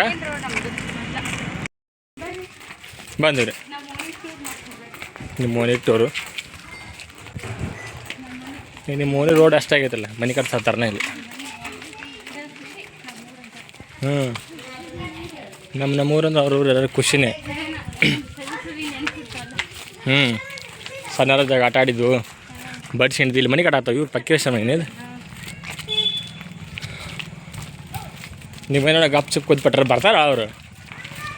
Speaker 1: ಬಂದಿರಿ ನಿಮ್ಮ ಮನೆಗೆ ಟೂರು ನಿಮ್ಮ ಮನೆ ರೋಡ್ ಅಷ್ಟಾಗೈತಲ್ಲ ಮನೆ ಕಟ್ಸ ಹತ್ತಾರನೇ ಇಲ್ಲಿ. ಹ್ಞೂ ನಮ್ಮ ನಮ್ಮೂರಂದ್ರೆ ಅವ್ರ ಊರು ಎಲ್ಲರೂ ಖುಷಿನೇ. ಹ್ಞೂ ಸಣ್ಣರ ಜಾಗ ಆಟ ಆಡಿದ್ದು. ಬಡ್ಸಿ ಇಲ್ಲಿ ಮನೆ ಕಟ್ಟಾತಾವ, ಇವ್ರು ಪಕ್ಕೇಶ್ವರ ಮನೆ ನೀವೇನೋ ಗಪ್ ಚುಪ್ ಕೂತ್ಬಿಟ್ರೆ ಬರ್ತಾರ ಅವರು.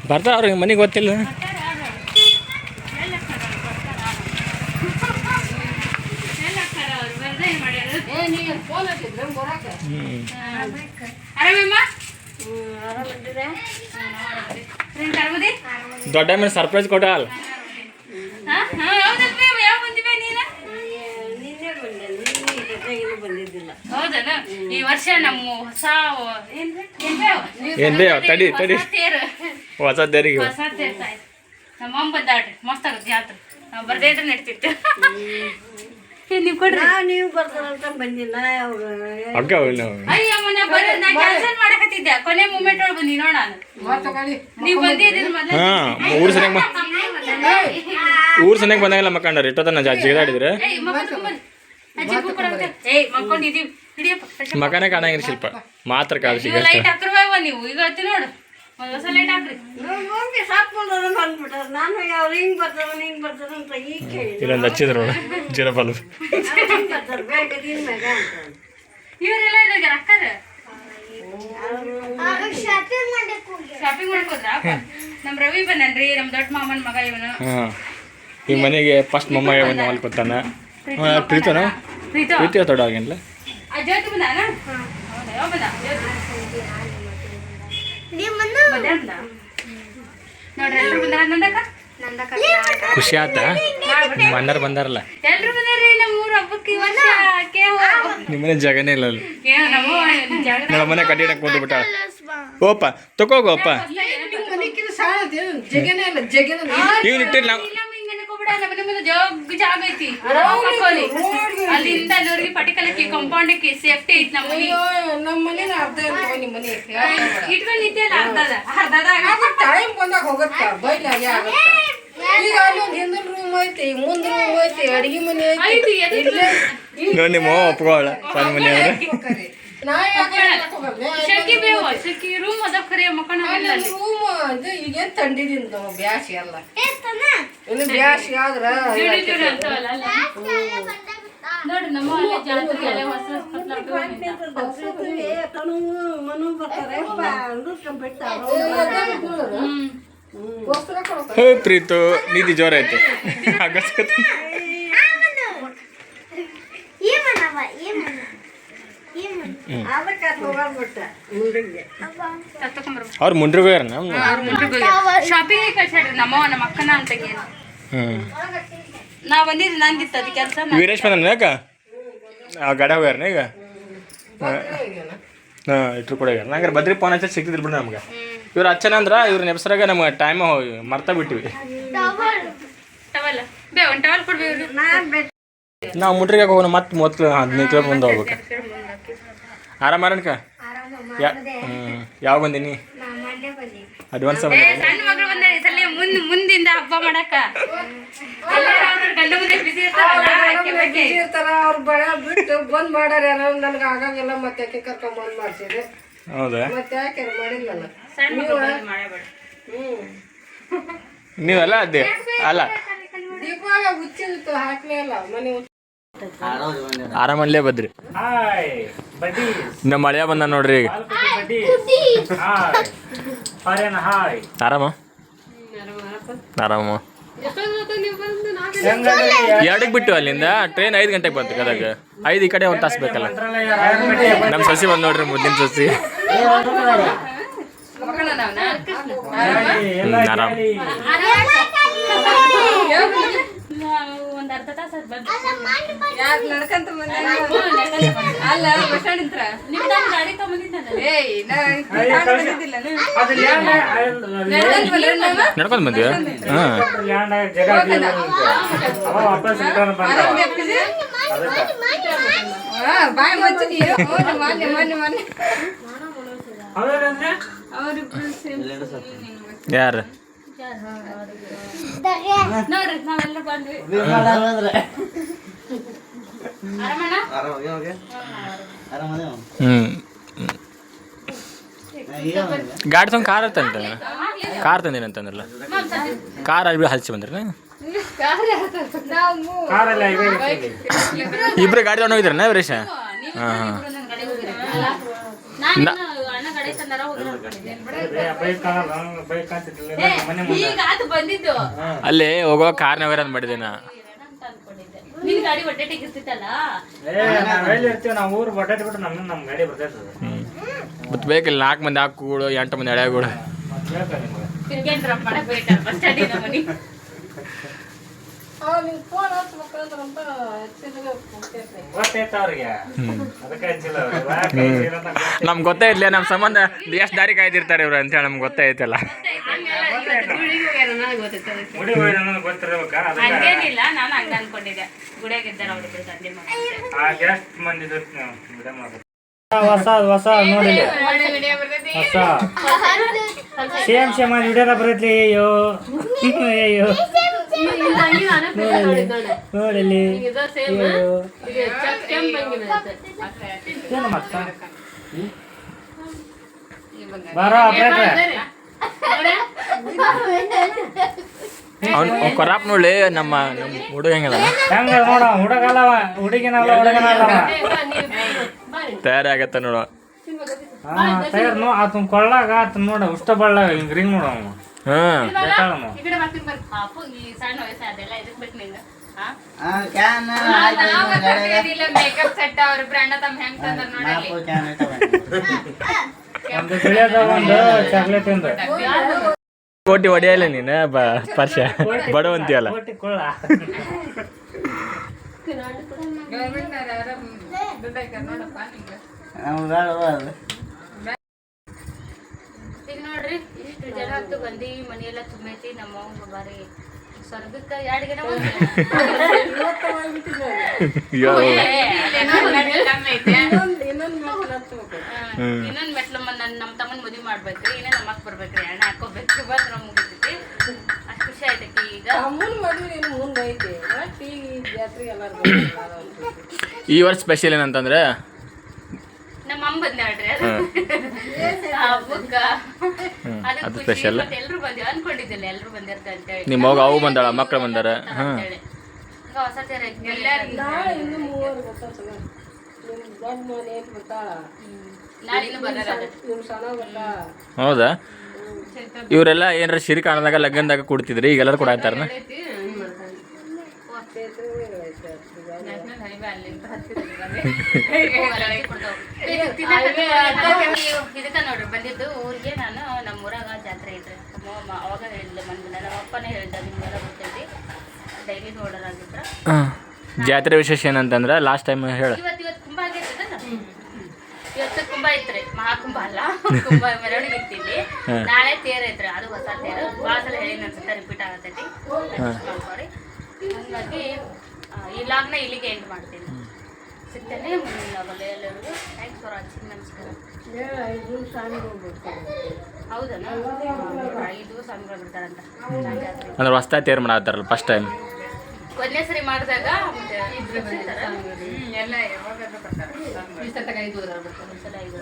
Speaker 1: ಬರ್ತಾರ ಅವ್ರಿಗೆ ಮನೆಗೆ ಗೊತ್ತಿಲ್ಲ. ದೊಡ್ಡ ಮೇಲೆ ಸರ್ಪ್ರೈಸ್ ಕೊಟ್ಟಲ್ಲ
Speaker 2: ಹಾ ಹಾ ಹೌದಲ್ವೇ ಯಾವ ಬಂದಿವೆ ನೀನು ಹೌದನ ಈ ವರ್ಷ ನಮ್ಮ ಹೊಸ ಏನ್ರಿ?
Speaker 1: ತಡಿ, ತಡಿ.
Speaker 2: ಹೊಸ ತೇರಿಗೆ.
Speaker 1: ಹೊಸ
Speaker 2: ತೇರು ಆಯ್ತು ನಮ್ಮ ಅಮ್ಮ ಬಂದಾಡ್ರಿ ಮಸ್ತ್ ಆಗತ್ತೆ ಜಾತ್ರೆ. ನಾವು ಬರ್ದೇ ಇದ್ರೆ ಏ ನೀವು ಕೊಡ್ರಿ.
Speaker 5: ನೀವು ಬರ್ತಾರಂತ ಬಂದಿಲ್ಲ
Speaker 1: ಅಕ್ಕ ನಾವು
Speaker 2: ಅಯ್ಯಮ್ಮ ನಾ ಬರ ನಾ ಕೆಲಸ ಮಾಡಕತ್ತಿದ್ದೆ. ಕೊನೆ ಮೂಮೆಂಟ್ ಒಳಗೆ ಬಂದಿ ನೋಡ ನೀವು ಬಂದಿದ್ದೀರಿ ಮೊದಲು?
Speaker 1: ಹಾಂ ಊರು ಸನಿಯಾಗ ಊರು ಸನಿಯಾಗ ಬಂದಾಗೆಲ್ಲ ಮಕ್ಕಂಡ್ರಿ ಇಟ್ಟದ ನಾ ಜಿಗಿದಾಡಿದ್ರೆ
Speaker 2: ಏಯ್ ಮಕ್ಕೊಂಡ್
Speaker 1: ಮಕನೇ ಕಾಣಂಗಿಲ್ಲ ಶಿಲ್ಪ. ಮಾತ್ರ
Speaker 2: ಕಾಲ
Speaker 1: ಸಿಗ
Speaker 2: ಲೈಟ್ ಹಾಕ್ರವ ನೀವು. ಈಗ ಹತ್ತಿ ನೋಡು. ಹೊಸ ಲೈಟ್ ಹಾಕ್ರಿ.
Speaker 1: ಇಲ್ಲೊಂದು ಹಚ್ಚಿದ್ರು ಜೀರೋ ಬಲ್ಬ್.
Speaker 2: ಇವರೆಲ್ಲ ಅಕ್ಕರ
Speaker 4: ಶಾಪಿಂಗ್ ಮಾಡಕ್
Speaker 2: ಹೋದ್ರ? ನಮ್ ರವಿ ಬಂದನ್ರಿ ನಮ್ ದೊಡ್ಡ ಮಾಮನ್ ಮಗ ಇವನು.
Speaker 1: ಹಾಂ. ಈ ಮನೆಗೆ ಫಸ್ಟ್ ಮೊಮ್ಮ ಇವನು ಮಲ್ಕೊತಾನ ಕೂತಾನ. ಪ್ರೀತನ?
Speaker 2: ಪ್ರೀತು
Speaker 1: ಪ್ರೀತಿ? ದೊಡ್ಡ ಆಗಿಲ್ಲ
Speaker 2: ಆ ಜ್ಯೋತಿ ಬಂದಾನ ಹೌದಾ? ಯಾವ ಬಂದ?
Speaker 4: ನಿಮ್ಮನ್ನ
Speaker 2: ಮಧ್ಯಾಹ್ನ ಬಂದ. ನೋಡ್ರಿ ಎಲ್ರು ಬಂದಾರ ನಂದಕ್ಕ?
Speaker 1: ಖುಷಿ ಆತ. ಮಣ್ಣರು ಬಂದಾರಲ್ಲ.
Speaker 2: ಎಲ್ಲರೂ ಬಂದಾರ್ರಿ ನಮ್ಮ ಊರ ಹಬ್ಬಕ್ಕೆ
Speaker 1: ನಿಮ್ಮನೆ ಜಾಗನೇ ಇಲ್ಲ ಅಲ್ಲಿ.
Speaker 2: ನಮ್ಮ
Speaker 1: ಮನೆ ಕಟ್ಟಿಡಕ್ಕೆ ಕೊಂಡು ಬಿಟ್ಟ ಓಪ ತಕೋಗೋಪ್ಪ
Speaker 5: ಜಗನೇ ಇಲ್ಲ ಜಗನ
Speaker 1: ಇವ್ನು ಇಟ್ಟಿಲ್ಲ. ನಾವು
Speaker 2: ಕೊಬಿಡ ನಮ್ಮ ಮುಂದೆ ಜೋಗ್ ಜಾಗ ಐತಿ. ಅಲ್ಲಿಂದ ಅಲ್ಲಿವರೆಗೆ ಪಟಿಕಲಕ್ಕೆ ಕಾಂಪೌಂಡಕ್ಕೆ ಸೇಫ್ಟಿ ಐತಿ ನಮ್ಮ ಮನೆ
Speaker 5: ನಮ್ಮ ಮನೆ ಅರ್ಧ ಇರ್ತವ ನಿಮ್ಮ ಮನೆ
Speaker 2: ಇಟ್ಕೊಂಡು ನಿಂತಿಯಲ್ಲ ಅರ್ಧದ ಅರ್ಧದ
Speaker 5: ಟೈಮ್ ಬಂದಾಗ ಹೋಗುತ್ತೆ ಬೈಲ್ ಆಗುತ್ತೆ ಈಗ ಅಲ್ಲಿ ಒಂದು ಹಿಂದಿನ ರೂಮ್ ಐತಿ ಮುಂದ್ ರೂಮ್ ಐತಿ ಅಡಿಗೆ ಮನೆ ಐತಿ
Speaker 1: ನೋಡಿ ನಿಮ್ಮ ಒಪ್ಕೊಳ್ಳ ಸಣ್ಣ ಮನೆ
Speaker 2: ಬೇವು ರೂಮ್ ಅದ ಖರೆ ಮಕ್ಕಳ
Speaker 5: ರೂಮ್ ತಂಡಿದಿಂದ ಬ್ಯಾಸಿ ಎಲ್ಲ. ಇನ್ನು ಬ್ಯಾಸಿ ಆದ್ರ
Speaker 2: ಅಂತವಲ್ಲ ನೋಡಿ ನಮ್ಮ ಅಲ್ಲಿ ಜಾತ್ರೆ ಅಲ್ಲೇ ಹೊಸ ಹೊಸ ಕತ್ಲ
Speaker 5: ಮನು ಬರ್ತಾರೆ.
Speaker 2: ಹ್ಮ್.
Speaker 1: ಹೇ ಪ್ರೀತು ನಿಧಿ ಜೋರ ಐತೆ ಅಗಸ್ಕತ್ ಅವ್ರು ಮುಂಡ್ರಿಗೂ ಯಾರ ನಮ್ಮ
Speaker 2: ಶಾಪಿಂಗ್ ಕಳ್ಸಾಡ್ರಿ ನಮ್ಮವ ನಮ್ಮ ಅಕ್ಕನ ಅಂತ ಏನು ನಾ ಬಂದಿದ್ದು ನಂದಿತ್ತು ಅದು ಕೆಲಸ
Speaker 1: ವೀರೇಶ್ ಬಂದ ಯಾಕ ಆ ಗಡ ಹೋಗ್ಯಾರನ ಈಗ? ಹಾಂ ಇಟ್ರು ಕೂಡ ಹೋಗ್ಯಾರ. ನಂಗೆ ಬದ್ರಿ ಫೋನ್ ಹಚ್ಚಿ ಸಿಕ್ತಿದ್ರು ಬಿಡು ನಮ್ಗೆ. ಇವ್ರು ಹಚ್ಚನ ಅಂದ್ರೆ ಇವ್ರ ನೆಪ್ಸರಾಗ ನಮ್ಗೆ ಟೈಮ್ ಮರ್ತಾ ಬಿಟ್ಟಿವಿ.
Speaker 2: ಟವಲ್. ಬೇ ಒಂದು ಟವಲ್ ಕೊಡ್ಬೇಕು
Speaker 1: ನಾವು ಮುಟ್ರಿಗೆ ಹೋಗೋಣ ಮತ್ತೆ ಮೂವತ್ತು ಹದಿನೈದು ಕಿಲೋ ಮುಂದೆ ಹೋಗ್ಬೇಕು. ಆರಾಮಾರನ್ಕ ಯಾ ಹ್ಞೂ ಬಂದಿನಿ? ಬಂದೀನಿ. ಅಡ್ವಾನ್ಸ್
Speaker 2: ಮುಂದ್ ಮುಂದಿಂದ ಹಬ್ಬ ಮಾಡಕ ಎಲ್ಲರೂ ಅವ್ರ
Speaker 5: ಬಳ ಬಿಟ್ಟು ಬಂದ್ ನನಗೆ ಆಗಾಗಿಲ್ಲ ಮತ್ತೆ ಕರ್ಕೊಂಡ್ ಬಂದ್
Speaker 1: ಹೌದಾ?
Speaker 5: ಮತ್ತೆ ಯಾಕೆ ಮಾಡಿಲ್ಲಲ್ಲ.
Speaker 1: ನೀವಲ್ಲ ಅದೇ? ಅಲ್ಲ.
Speaker 5: ದೀಪಾವಳಿ ಹುಚ್ಚಿತ್ತು ಹಾಕ್ಲೇ ಅಲ್ಲ ಮನೆ
Speaker 1: ಆರಾಮಲ್ಲೇ ಬದ್ರಿ. ನಮ್ಮ ಮಳೆಯ ಬಂದ ನೋಡ್ರಿ ಈಗ. ಆರಾಮ? ಆರಾಮ. ಎರಡಕ್ಕೆ ಬಿಟ್ಟು ಅಲ್ಲಿಂದ ಟ್ರೈನ್ ಐದು ಗಂಟೆಗೆ ಬಂತು ಗದಗ. ಐದು ಈ ಕಡೆ ಒಂದು ತಾಸು ಬೇಕಲ್ಲ. ನಮ್ಮ ಸಸಿ ಬಂದು ನೋಡ್ರಿ ಮುದ್ದಿನ ಸಸಿ. ಆರಾಮ್.
Speaker 2: ಅರ್ಧ ತಾಸು ಬಂದು
Speaker 5: ಯಾಕೆ ನಡ್ಕಂತ ಬಂದೆ? ಅಲ್ಲ ಬಸ್ ಸ್ಟ್ಯಾಂಡ್ ಇಂತ್ರ
Speaker 2: ಗಾಡಿ
Speaker 5: ಏಯ್ ನಾ. ಬಂದಿದ್ದಿಲ್ಲ
Speaker 1: ನಡ್ಕೊಂಡು
Speaker 5: ಬಾಯ್ ಮಚ್ಚಿ. ಮೊನ್ನೆ ಮೊನ್ನೆ ಮೊನ್ನೆ
Speaker 1: ಯಾರು?
Speaker 2: ನೋಡ್ರಿ ನಾವೆಲ್ಲ ಬಂದ್ವಿ. ಆರಾಮಣ್ಣ
Speaker 1: ಹ್ಞೂ ಗಾಡಿ ತಂದು ಕಾರ್ ತಂತ ಕಾರ್ ತಂದೇನಂತಂದ್ರಲ್ಲ ಕಾರ್ ಅಲ್ಲಿ ಹಚ್ಚಿ ಬಂದ್ರಿ. ಇಬ್ರು ಗಾಡಿ ತೊಗೊಂಡು ಹೋಗಿದ್ರಣ್ಣ ವೀರೇಶ ಹಾಂ ಹಾಂ. ಅಲ್ಲಿ ಹೋಗೋ ಕಾರ್ ಅಂತ ಮಾಡಿದೆ ನಾ
Speaker 2: ಅಂತ ಅನ್ಕೊಂಡಿದ್ದೆ. ನಿನ್ ಗಾಡಿ ಹೊಟ್ಟೆಟಿಗೆ ಇರ್ತಿತ್ತಲ್ಲ
Speaker 6: ಏ, ನಾವ್ ಎಲ್ಲಿ ಇರ್ತೀವಿ ನಾವು ಊರು ಬಟಾಟಿ ಬಿಟ್ಟು ನಮ್ಮ ನಮ್ಮ ಗಾಡಿ ಬರ್ತೈತೆ
Speaker 1: ಹ್ಞೂ ಬೇಕಿಲ್ಲ ನಾಲ್ಕು ಮಂದಿ ಹಾಕುಗಳು ಎಂಟು ಮಂದಿ ಎಳೆಗಳು
Speaker 6: ಬೇಕಾ ನಿಮ್ಗೆ?
Speaker 2: ತಿರ್ಗೇನ್ ಡ್ರಾಪ್ ಮಾಡಕ್ ಬೇಕಲ್ಲ ಬಸ್ ಸ್ಟ್ಯಾಂಡಿನ ಮನಿ.
Speaker 1: ನಮ್ಗೆ ಗೊತ್ತೇ ಇರ್ಲಿ ನಮ್ಮ ಸಂಬಂಧ ಎಷ್ಟು ದಾರಿ ಕಾಯ್ದಿರ್ತಾರೆ ಇವ್ರು ಅಂತೇಳಿ ನಮ್ಗೆ ಗೊತ್ತೇ ಐತಲ್ಲ.
Speaker 6: ಮುಡಿ ಹೋಗಿ ನನಗೆ ಗೊತ್ತಿರ್ಬೇಕಾ? ಅದಕ್ಕೆ.
Speaker 2: ಹಂಗೇನಿಲ್ಲ ನಾನು ಹಂಗ ಅನ್ಕೊಂಡಿದ್ದೆ. ಗುಡಿಯಾಗ ಇದ್ದಾರ ಅವ್ರಿಬ್ರು ತಂದೆ ಮಗ
Speaker 6: ಆ ಜಾಸ್ತಿ ಮಂದಿ ಜೊತೆ ನಾವು ವಿಡಿಯೋ ಮಾಡೋದು. ಹೊಸ ಹೊಸ ನೋಡಿ ಹೊಸ. ಸೇಮ್ ಸೇಮ್ ಆಗಿ ವಿಡಿಯೋದ ಬರತ್ಲಿ ಅಯ್ಯೋ. ಅಯ್ಯೋ. ನೋಡಲಿ ಬಾರೋ ಆಪ್ರೇಟ್ರೆ
Speaker 1: ಅವ್ನು ಕೊರಾಪ್ ನೋಡಿ ನಮ್ಮ ನಮ್ಮ ಹುಡುಗ ಹೆಂಗದ
Speaker 6: ಹೆಂಗ ನೋಡ ಹುಡುಗಲ್ಲವ ಹುಡುಗಿನಲ್ಲ ತಯಾರಿ
Speaker 1: ಆಗತ್ತ ನೋಡು.
Speaker 6: ಹಾ ತಯಾರು ನೋ ಆತನ ಕೊಳ್ಳಾಗ ಆತ ನೋಡ ಉಷ್ಟ ಬಳ್ಳಾಗ ಹಿಂಗ್ ರಿಂಗ್ ನೋಡ ಅವ
Speaker 1: ಹಾಂ.
Speaker 6: ಚಾಕ್ಲೇಟ್
Speaker 1: ಕೋಟಿ ಹೊಡೆಯಲ್ಲ ನೀನು ಬಾ ಪರ್ಷ. ಬಡವಂತಿಯಲ್ಲ.
Speaker 6: ಕೋಟಿ ಕೊಳ್ಳ
Speaker 5: ಗೌರ್ಮೆಂಟ್ ಯಾರ ದುಡ್ಡು ಹಾಕ್ಯಾರ ನೋಡಪ್ಪ ನಿಂಗೆ
Speaker 2: ಈಗ ನೋಡ್ರಿ ಇಷ್ಟು ಜನ ಅಂತೂ ಬಂದು ಮನೆಯೆಲ್ಲ ತುಂಬೈತಿ ನಮ್ಮ ಅವ್ವ ಬಾರಿ ಸ್ವರ್ಗಕ್ಕೆ ಎರಡು ಗಿಡ ಇನ್ನೊಂದ್ ಮೆಟ್ಲು ನನ್ನ ನಮ್ಮ ತಮ್ಮನ ಮದುವೆ ಮಾಡ್ಬೇಕ್ರಿ ಇನ್ನೇ ನಮ್ಮ ಅಕ್ಕ ಬರ್ಬೇಕ್ರಿ ಎಣ್ಣೆ ಹಾಕೋಬೇಕು ಬಂದ್ರೆ ಮುಗಿತೈತಿ. ಅಷ್ಟು ಖುಷಿ ಆಯ್ತೈತಿ ಈಗ.
Speaker 5: ಅಮ್ಮನ ಮದುವೆ ಏನು ಮುಂದೆ ಐತಿ. ಒಟ್ಟು ಈಗ ಜಾತ್ರೆಗೆ ಎಲ್ಲಾರು
Speaker 1: ಈ ವರ್ಷ ಸ್ಪೆಷಲ್ ಏನಂತಂದ್ರೆ
Speaker 2: ನಮ್ಮ ಅದು. ಹಬ್ಬಕ್ಕ. ಬಂದಿವಿ ಅನ್ಕೊಂಡಿದ್ದಿಲ್ಲ ಎಲ್ರು ಬಂದಿರ್ತಾರೆ ಅಂತೇಳಿ.
Speaker 1: ನಿಮ್ಮ ಮಗ ಅವು ಬಂದಾಳ ಮಕ್ಕಳು ಬಂದಾರ?
Speaker 2: ಹೊಸ ತೇರ
Speaker 1: ಹೌದಾ? ಇವರೆಲ್ಲ ಏನಾರ ಶಿರಿ ಕಾಣದಾಗ ಲಗ್ನದಾಗ ಕೊಡ್ತಿದ್ರಿ ಈಗೆಲ್ಲರೂ ಕೊಡಾತಾರನ
Speaker 2: ಇದಕ್ಕ ನೋಡ್ರಿ ಬಂದಿದ್ದು ಊರಿಗೆ ನಾನು ನಮ್ಮ ಊರಾಗ ಜಾತ್ರೆ ಇದ್ರೆ ನಮ್ಮ ಅವಾಗ ಹೇಳಿದ್ದೆ ಮಂದಿ ನಮ್ಮ ಅಪ್ಪನೇ ಹೇಳಿದ್ದ ನಿಮ್ಗೆಲ್ಲ ಗೊತ್ತೈತಿ ಡೈಲಿ ನೋಡೋರಾಗಿದ್ರ
Speaker 1: ಹಾಂ. ಜಾತ್ರೆ ವಿಶೇಷ ಏನಂತಂದ್ರೆ ಲಾಸ್ಟ್ ಟೈಮ್ ಹೇಳ.
Speaker 2: ಇವತ್ತು ಇವತ್ತು ಕುಂಭ ಆಗೈತದಲ್ಲ ಇವತ್ತು ಕುಂಭ ಐತ್ರಿ ಮಹಾಕುಂಭ ಅಲ್ಲ ಕುಂಭ ಮೆರವಣಿಗೆ ಇತ್ತಿಲ್ಲಿ ನಾಳೆ ತೇರ್ ಐತ್ರಿ ಅದು ಹೊಸ ತೇರು ಭಾಳ ಸಲ ಹೇಳಿನ ಅನ್ಸುತ್ತೆ ರಿಪೀಟ್ ಆಗತೈತಿ ಹಂಗಾಗಿ ಈ ಲಾಗ್ನ ಇಲ್ಲಿಗೆ ಎಂಡ್ ಮಾಡ್ತೀನಿ. ಸಿಗ್ತೇನೆ. ಮುಂದಿನ ಎಲ್ಲರಿಗೂ ಥ್ಯಾಂಕ್ಸ್ ಫಾರ್ ವಾಚಿಂಗ್ ನಮಸ್ಕಾರ. ಹೌದಲ್ಲ ಐದು ಸ್ವಾಮಿಗಳು ಬಿಡ್ತಾರಂತ.
Speaker 1: ಅಂದ್ರೆ ಹೊಸ್ತಾ ತೇರು ಮಾಡತ್ತಾರಲ್ಲ ಫಸ್ಟ್ ಟೈಮ್
Speaker 2: ಕೊನೆಸರಿ ಮಾಡಿದಾಗ ಮತ್ತೆ ಇಬ್ರು ಬರ್ತಾರ.
Speaker 5: ಎಲ್ಲ ಯಾವಾಗ ಬರ್ತಾರೆ. ಈ ಬರ್ತಾರೆ ಐದು
Speaker 2: ಒಂದ್ಸಲ ಐದು